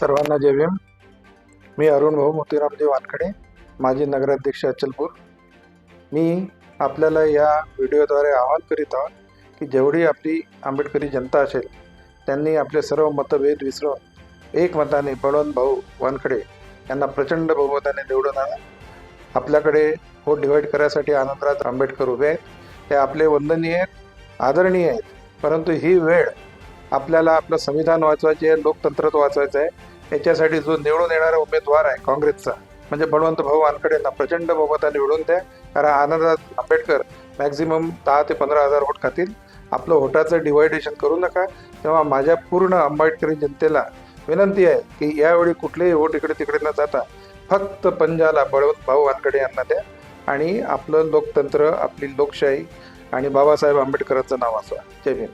सर्वांना जय भीम. मी अरुण भाऊ मोतीरामजी वानखडे माजी नगराध्यक्ष अचलपूर. मी आपल्याला या व्हिडिओद्वारे आवाहन करीत आहोत की जेवढी आपली आंबेडकरी जनता असेल त्यांनी आपले सर्व मतभेद विसरून एक मताने बळवंत भाऊ वानखडे यांना प्रचंड बहुमताने निवडून आणा. आपल्याकडे वोट डिवाईड करायसाठी आनंदराज आंबेडकर उभे आहेत. ते आपले वंदनीय आहेत आदरणीय आहेत परंतु ही वेळ आपल्याला आपलं संविधान वाचवायचे आहे लोकतंत्र वाचवायचं आहे. याच्यासाठी जो निवडून येणारा उमेदवार आहे काँग्रेसचा म्हणजे बळवंत भाऊ वानखडेंना प्रचंड बहुमता निवडून द्या. कारण आनंदराज आंबेडकर मॅक्झिमम दहा ते पंधरा हजार वोट खातील. आपलं वोटाचं डिवायडेशन करू नका. तेव्हा माझ्या पूर्ण आंबेडकरी जनतेला विनंती आहे की यावेळी कुठलेही वोट इकडे तिकडे न जाता फक्त पंजाला बळवंत भाऊ वानखडे यांना द्या. आणि आपलं लोकतंत्र आपली लोकशाही आणि बाबासाहेब आंबेडकरांचं नाव असं जय भीम.